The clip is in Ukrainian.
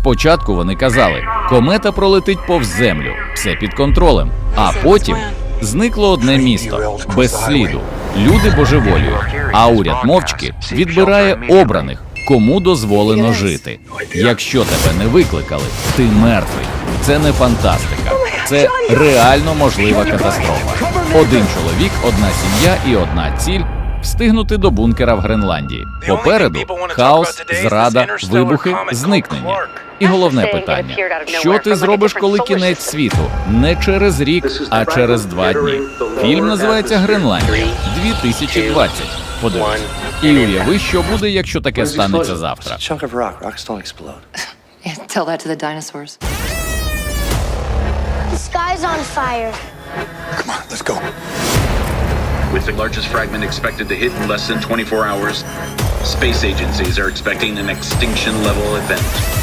Спочатку вони казали, комета пролетить повз землю, все під контролем. А потім зникло одне місто без сліду. Люди божеволюють, а уряд мовчки відбирає обраних, кому дозволено жити. Якщо тебе не викликали, ти мертвий. Це не фантастика, це реально можлива катастрофа. Один чоловік, одна сім'я і одна ціль встигнути до бункера в Гренландії. Попереду хаос, зрада, вибухи, зникнення. І головне питання: що ти зробиш, коли кінець світу? Не через рік, а через два дні. Фільм називається Гренландія 2020. Подивись. І уяви, що буде, якщо таке станеться завтра. Tell that to the dinosaurs. The sky's on fire. Come on, let's go. With the largest fragment expected to hit in less than 24 hours, space agencies are expecting an extinction level event.